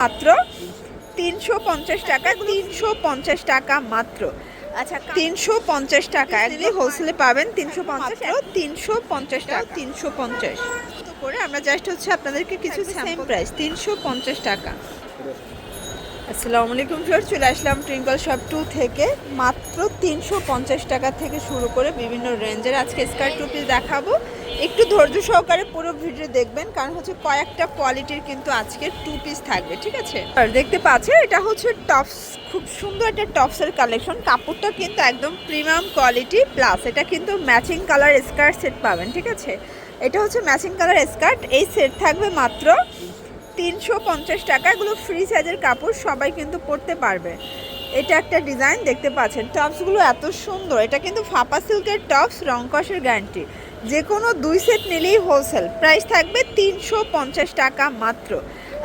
মাত্র তিনশো পঞ্চাশ টাকা তিনশো পঞ্চাশ টাকা মাত্র। আচ্ছা তিনশো পঞ্চাশ টাকা একদম হোলসেলে পাবেন তিনশো পঞ্চাশ তিনশো পঞ্চাশ টাকা তিনশো পঞ্চাশ। করে আমরা জাস্ট হচ্ছে আপনাদেরকে কিছু সেম প্রাইস তিনশো পঞ্চাশ টাকা। আসসালামু আলাইকুম ফিওর চলে আসলাম টুইঙ্কল শপ টু থেকে। মাত্র তিনশো পঞ্চাশ টাকা থেকে শুরু করে বিভিন্ন রেঞ্জের আজকে স্কার্ট টু পিস দেখাবো। একটু ধৈর্য সহকারে পুরো ভিডিও দেখবেন, কারণ হচ্ছে কয়েকটা কোয়ালিটির কিন্তু আজকে টু পিস থাকবে, ঠিক আছে? আর দেখতে পাচ্ছেন, এটা হচ্ছে টপস খুব সুন্দর একটা টপসের কালেকশন কাপড়টা কিন্তু একদম প্রিমিয়াম কোয়ালিটি প্লাস এটা কিন্তু ম্যাচিং কালার স্কার্ট সেট পাবেন, ঠিক আছে? এটা হচ্ছে ম্যাচিং কালার স্কার্ট এই সেট থাকবে মাত্র তিনশো পঞ্চাশ টাকা, এগুলো ফ্রি সাইজের কাপড় সবাই কিন্তু পরতে পারবে। এটা একটা ডিজাইন দেখতে পাচ্ছেন টপসগুলো এত সুন্দর। এটা কিন্তু ফাপা সিল্কের টপস রং কষের গ্যারান্টি যে কোনো দুই সেট নিলেই হোলসেল প্রাইস থাকবে তিনশো পঞ্চাশ টাকা মাত্র।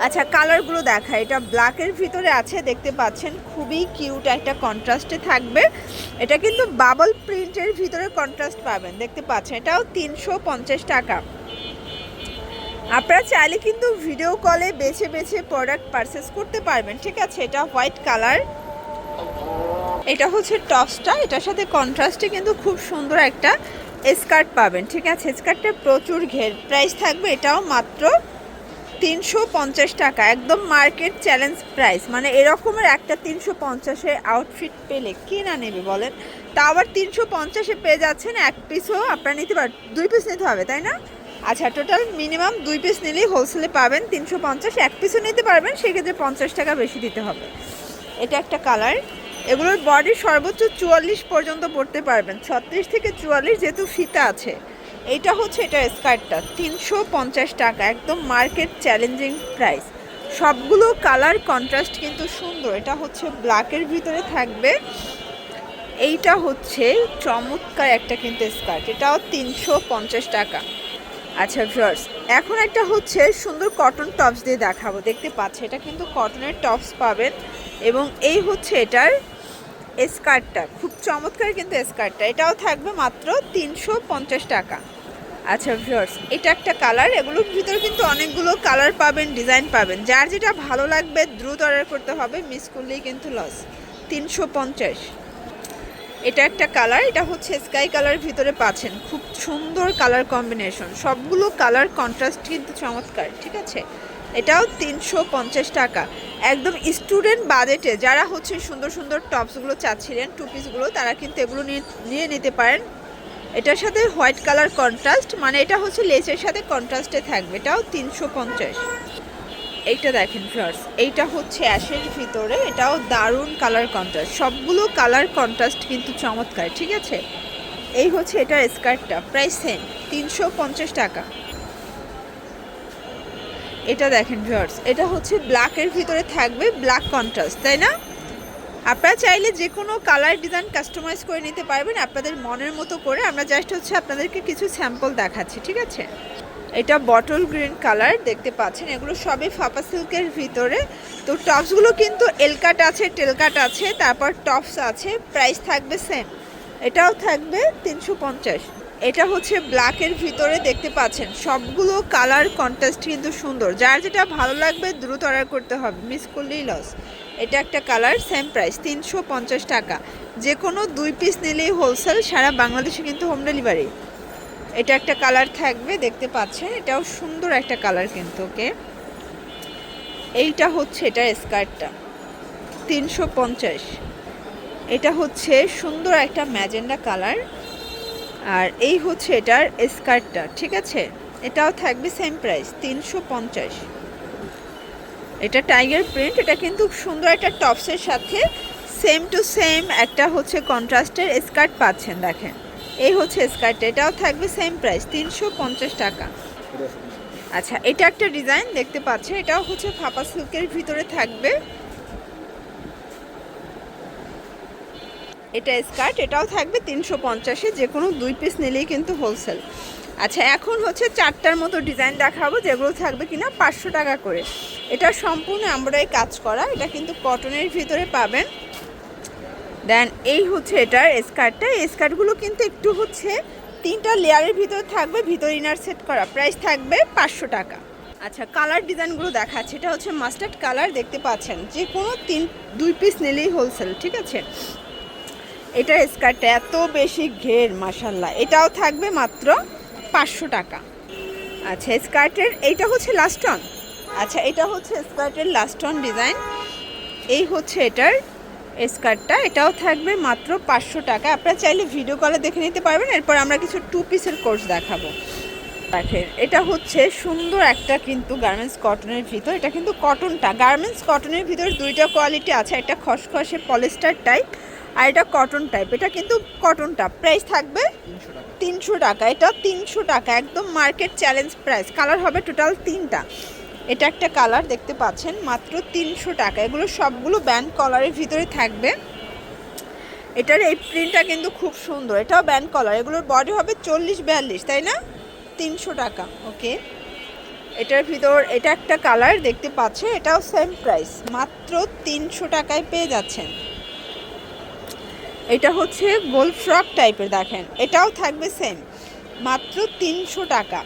আচ্ছা কালারগুলো দেখা। এটা ব্ল্যাকের ভিতরে আছে, দেখতে পাচ্ছেন, খুবই কিউট একটা কন্ট্রাস্টে থাকবে। এটা কিন্তু বাবল প্রিন্টের ভিতরে কন্ট্রাস্ট পাবেন, দেখতে পাচ্ছেন। এটাও তিনশো পঞ্চাশ টাকা। আপনারা চাইলে কিন্তু ভিডিও কলে বেছে বেছে প্রোডাক্ট পারচেস করতে পারবেন, ঠিক আছে? এটা হোয়াইট কালার এটা হচ্ছে টপসটা এটার সাথে কন্ট্রাস্টে কিন্তু খুব সুন্দর একটা স্কার্ট পাবেন, ঠিক আছে? স্কার্টটা প্রচুর ঘের। প্রাইস থাকবে এটাও মাত্র তিনশো পঞ্চাশ টাকা। একদম মার্কেট চ্যালেঞ্জ প্রাইস মানে এরকমের একটা তিনশো পঞ্চাশের আউটফিট পেলে কে না নেবে বলেন? তা আবার তিনশো পঞ্চাশে পেয়ে যাচ্ছেন এক পিসও আপনারা নিতে পারেন দুই পিস নিতে হবে, তাই না? আচ্ছা টোটাল মিনিমাম দুই পিস নিলেই হোলসেলে পাবেন তিনশো পঞ্চাশ। এক পিসও নিতে পারবেন, সেক্ষেত্রে পঞ্চাশ টাকা বেশি দিতে হবে। এটা একটা কালার এগুলোর বডি সর্বোচ্চ চুয়াল্লিশ পর্যন্ত পড়তে পারবেন। ছত্রিশ থেকে চুয়াল্লিশ যেহেতু ফিতা আছে এইটা হচ্ছে এটা স্কার্টটা তিনশো পঞ্চাশ টাকা, একদম মার্কেট চ্যালেঞ্জিং প্রাইস সবগুলো কালার কন্ট্রাস্ট কিন্তু সুন্দর, এটা হচ্ছে ব্ল্যাকের ভিতরে থাকবে। এইটা হচ্ছে চমৎকার একটা কিন্তু স্কার্ট এটাও তিনশো পঞ্চাশ টাকা। আচ্ছা ভিউয়ার্স এখন একটা হচ্ছে সুন্দর কটন টপস দিয়ে দেখাবো। দেখতে পাচ্ছি, এটা কিন্তু কটনের টপস পাবেন এবং এই হচ্ছে এটার স্কার্টটা খুব চমৎকার কিন্তু স্কার্টটা এটাও থাকবে মাত্র তিনশো পঞ্চাশ টাকা। আচ্ছা ভিউয়ার্স এটা একটা কালার এগুলোর ভিতরে কিন্তু অনেকগুলো কালার পাবেন ডিজাইন পাবেন। যার যেটা ভালো লাগবে, দ্রুত অর্ডার করতে হবে মিস করলেই কিন্তু লস তিনশো পঞ্চাশ। এটা একটা কালার এটা হচ্ছে স্কাই কালার ভিতরে পাচ্ছেন। খুব সুন্দর কালার কম্বিনেশন সবগুলো কালার কন্ট্রাস্ট কিন্তু চমৎকার, ঠিক আছে? এটাও তিনশো পঞ্চাশ টাকা। একদম স্টুডেন্ট বাজেটে যারা হচ্ছে সুন্দর সুন্দর টপসগুলো চাচ্ছিলেন টু পিসগুলো তারা কিন্তু এগুলো নিয়ে নিতে পারেন। এটার সাথে হোয়াইট কালার কন্ট্রাস্ট মানে এটা হচ্ছে লেসের সাথে কন্ট্রাস্টে থাকবে। এটাও তিনশো পঞ্চাশ। এইটা দেখেন ফ্লার্স এইটা হচ্ছে অ্যাশের ভিতরে, এটাও দারুণ কালার কন্ট্রাস্ট সবগুলো কালার কন্ট্রাস্ট কিন্তু চমৎকার, ঠিক আছে? এই হচ্ছে এটার স্কার্টটা প্রাইস সেম তিনশো পঞ্চাশ টাকা। এটা দেখেন ভিউয়ার্স এটা হচ্ছে ব্ল্যাকের ভিতরে থাকবে ব্ল্যাক কন্ট্রাস্ট তাই না? আপনারা চাইলে যে কোনো কালার ডিজাইন কাস্টমাইজ করে নিতে পারবেন, আপনাদের মনের মতো করে, আমরা জাস্ট হচ্ছে আপনাদেরকে কিছু স্যাম্পল দেখাচ্ছি, ঠিক আছে? এটা বটল গ্রিন কালার দেখতে পাচ্ছেন, এগুলো সবই ফাপা সিল্কের ভিতরে। তো টপসগুলো কিন্তু এলকাট আছে টেলকাট আছে, তারপর টপস আছে প্রাইস থাকবে সেম এটাও থাকবে তিনশো পঞ্চাশ। এটা হচ্ছে ব্ল্যাকের ভিতরে দেখতে পাচ্ছেন, সবগুলো কালার কন্ট্রাস্ট কিন্তু সুন্দর। যার যেটা ভালো লাগবে দ্রুত অর্ডার করতে হবে মিস করলেই লস এটা একটা কালার সেম প্রাইস তিনশো পঞ্চাশ টাকা। যে কোনো দুই পিস নিলেই হোলসেল সারা বাংলাদেশে কিন্তু হোম ডেলিভারি এটা একটা কালার থাকবে, দেখতে পাচ্ছেন। এটাও সুন্দর একটা কালার কিন্তু, ওকে? এইটা হচ্ছে এটার স্কার্টটা, তিনশো পঞ্চাশ। এটা হচ্ছে সুন্দর একটা ম্যাজেন্ডা কালার। আর এই হচ্ছে এটার স্কার্টটা, ঠিক আছে? এটাও থাকবে সেম প্রাইস তিনশো পঞ্চাশ। এটা টাইগার প্রিন্ট এটা কিন্তু সুন্দর একটা টপসের সাথে সেম টু সেম একটা হচ্ছে কন্ট্রাস্টের স্কার্ট পাচ্ছেন, দেখেন। এই হচ্ছে স্কার্ট, এটাও থাকবে সেম প্রাইস তিনশো পঞ্চাশ টাকা। আচ্ছা এটা একটা ডিজাইন দেখতে পাচ্ছেন এটাও হচ্ছে ফাপা সিল্কের ভিতরে থাকবে। এটা স্কার্ট, এটাও থাকবে তিনশো পঞ্চাশে যে কোনো দুই পিস নিলেই কিন্তু হোলসেল আচ্ছা এখন হচ্ছে চারটার মতো ডিজাইন দেখাবো, যেগুলো থাকবে কিনা পাঁচশো টাকা করে। এটা সম্পূর্ণ আমরাই কাজ করা, এটা কিন্তু কটনের ভিতরে পাবেন। দেন এই হচ্ছে এটার স্কার্টটা এই স্কার্টগুলো কিন্তু একটু হচ্ছে তিনটা লেয়ারের ভিতরে থাকবে, ভিতর ইনার সেট করা। প্রাইস থাকবে পাঁচশো টাকা। আচ্ছা কালার ডিজাইনগুলো দেখাচ্ছে। এটা হচ্ছে মাস্টার্ড কালার দেখতে পাচ্ছেন। যে কোনো তিন, দুই পিস নিলেই হোলসেল ঠিক আছে? এটার স্কার্টটা এত বেশি ঘের মাসাল্লাহ এটাও থাকবে মাত্র পাঁচশো টাকা। আচ্ছা স্কার্টের এইটা হচ্ছে লাস্টন আচ্ছা এটা হচ্ছে স্কার্টের লাস্টন ডিজাইন এই হচ্ছে এটার স্কার্টটা এটাও থাকবে মাত্র পাঁচশো টাকা। আপনারা চাইলে ভিডিও কলে দেখে নিতে পারবেন, এরপর আমরা কিছু টু পিসের কোর্স দেখাবো। দেখেন, এটা হচ্ছে সুন্দর একটা কিন্তু গার্মেন্টস কটনের ভিতর। এটা কিন্তু কটনটা গার্মেন্টস কটনের ভিতর দুইটা কোয়ালিটি আছে, একটা খসখসে পলিস্টার টাইপ আর এটা কটন টাইপ এটা কিন্তু কটনটা প্রাইস থাকবে তিনশো টাকা। এটা তিনশো টাকা, একদম মার্কেট চ্যালেঞ্জ প্রাইস কালার হবে টোটাল তিনটা। এটা একটা কালার দেখতে পাচ্ছেন, মাত্র তিনশো টাকা। এগুলো সবগুলো ব্যান্ড কলারের ভিতরে থাকবে। এটার এই প্রিন্টটা কিন্তু খুব সুন্দর, এটাও ব্যান্ড কলার এগুলোর বডি হবে চল্লিশ বিয়াল্লিশ, তাই না? তিনশো টাকা ওকে এটার ভিতর, এটা একটা কালার দেখতে পাচ্ছে এটাও সেম প্রাইস মাত্র তিনশো টাকায় পেয়ে যাচ্ছেন। এটা হচ্ছে গোল ফ্রক টাইপের দেখেন, এটাও থাকবে সেম মাত্র তিনশো টাকা।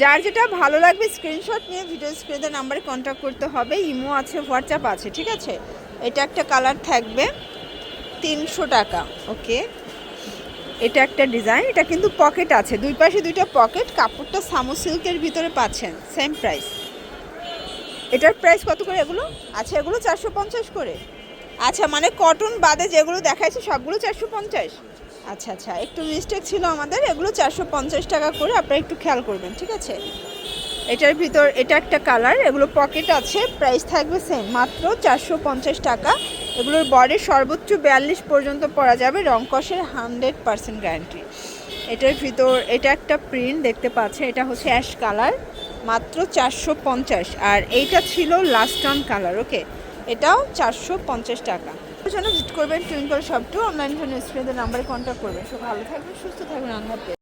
যার যেটা ভালো লাগবে স্ক্রিনশট নিয়ে ভিডিও স্ক্রিনের নাম্বারে কন্ট্যাক্ট করতে হবে। ইমো আছে হোয়াটসঅ্যাপ আছে, ঠিক আছে? এটা একটা কালার থাকবে তিনশো টাকা ওকে এটা একটা ডিজাইন এটা কিন্তু পকেট আছে। দুই পাশে দুইটা পকেট কাপড়টা সামো সিল্কের ভিতরে পাচ্ছেন সেম প্রাইস এটার প্রাইস কত করে এগুলো? আচ্ছা এগুলো চারশো পঞ্চাশ করে। আচ্ছা মানে কটন বাদে যেগুলো দেখাইছে, সবগুলো চারশো পঞ্চাশ? আচ্ছা আচ্ছা একটু মিস্টেক ছিল আমাদের, এগুলো চারশো পঞ্চাশ টাকা করে আপনারা একটু খেয়াল করবেন, ঠিক আছে? এটার ভিতর, এটা একটা কালার এগুলো পকেট আছে প্রাইস থাকবে সেম মাত্র চারশো পঞ্চাশ টাকা। এগুলোর বডি সর্বোচ্চ বিয়াল্লিশ পর্যন্ত পরা যাবে রংকসের হান্ড্রেড পার্সেন্ট গ্যারান্টি এটার ভিতর, এটা একটা প্রিন্ট দেখতে পাচ্ছে এটা হচ্ছে অ্যাশ কালার মাত্র চারশো পঞ্চাশ। আর এইটা ছিল লাস্ট অন কালার ওকে এটাও চারশো পঞ্চাশ টাকা। জন্য ভিজিট করবেন টুইন করে টু অনলাইন জন্য স্ক্রিনের নাম্বারে কন্ট্যাক্ট করবেন সব ভালো থাকবেন, সুস্থ থাকবেন, আল্লাহ